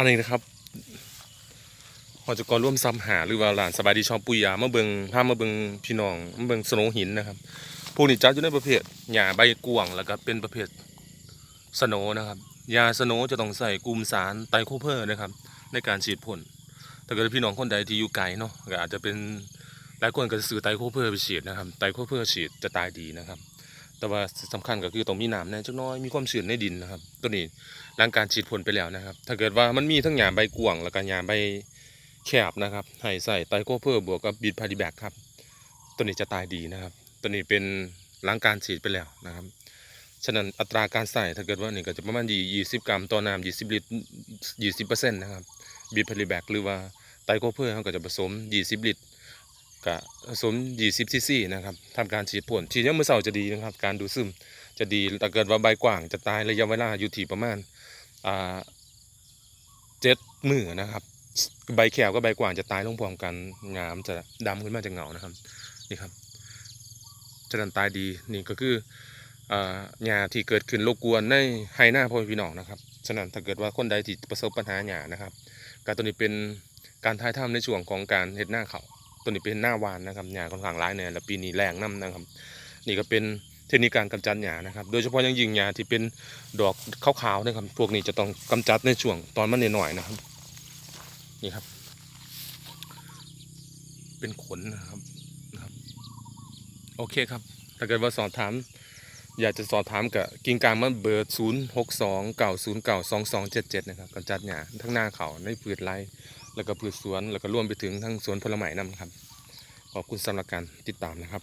อันนี้นะครับหอจกรร่วมซ้ำหาหรือว่าหลานสบายดีชอบปุยยามาเบิงพามาเบิงพี่น้องมาเบิงสโนหินนะครับพวกนี้จัดอยู่ในประเภทหญ้าใบกวางแล้วก็เป็นประเภทสโนนะครับยาสโนจะต้องใส่กลุ่มสารไตโคเพอร์นะครับ ในการฉีดพ่นถ้าเกิดพี่น้องคนใดที่อยู่ไกลเนาะก็อาจจะเป็นหลายคนก็จะซื้อไตโคเพอร์ไปฉีดนะครับไตโคเพอร์ฉีดจะตายดีนะครับ แต่ว่าสำคัญก็คือต้องมีน้ำแน่จักหน้อยมีความชื้นในดินนะครับ ตัวนี้หลังการฉีดพ่นไปแล้วนะครับ ถ้าเกิดว่ามันมีทั้งหญ้าใบกวงแล้วก็หญ้าใบแคบนะครับให้ใส่ไตโคเพอร์บวกกับบีดพาริแบกครับ ตัวนี้จะตายดีนะครับ ตัวนี้เป็นหลังการฉีดไปแล้วนะครับฉะนั้นอัตราการใส่ถ้าเกิดว่านี่ก็จะประมาณยี่สิบกรัมต่อน้ำยี่สิบลิตรยี่สิบเปอร์เซ็นต์นะครับบีดพาริแบกหรือว่าไตโคเพอร์เขาก็จะผสมยี่สิบลิตร กะผสม20ซีซีนะครับทำการฉีดพ่นฉีดยามมื้อเช้าจะดีนะครับ การดูซึมจะดีแต่เกิดว่าใบกว้างจะตายระยะเวลาอยู่ที่ประมาณอ่าเจ็ดมือนะครับ ใบแขวกับใบกว้างจะตายลงพร้อมกันงามจะดำขึ้นมาจากเหงานะครับนี่ครับจะนันตายดีนี่ก็คือหญ้าที่เกิดขึ้นรบกวนในไฮหน้าพ่อพี่น้องนะครับ ฉะนั้นถ้าเกิดว่าคนใดที่ประสบปัญหาหญ้านะครับ การตัวนี้เป็นการท้ายถ้ำในช่วงของการเห็ดหน้าเขา ตัวนี้เป็นหน้าวานนะครับหญ้าค่อนข้างร้ายเนี่ยและปีนี้แรงน้ำนะครับ นี่ก็เป็นเทคนิคการกำจัดหญ้านะครับ โดยเฉพาะยังยิงหญ้าที่เป็นดอกขาวๆนะครับ พวกนี้จะต้องกำจัดในช่วงตอนมันหน่อยๆนะครับ นี่ครับ เป็นขนนะครับนะครับ โอเคครับ ถ้าเกิดว่าสอบถาม อยากจะสอบถามกับกิ่งกลางมันเบอร์0 6 2 9 0 9 2 2 7 7นะครับกำจัดหญ้าทั้งหน้าเขาในพืชไร่ แล้วก็พืชสวนแล้วก็รวมไปถึงทั้งสวนผลไม้นำครับ ขอบคุณสำหรับการติดตามนะครับ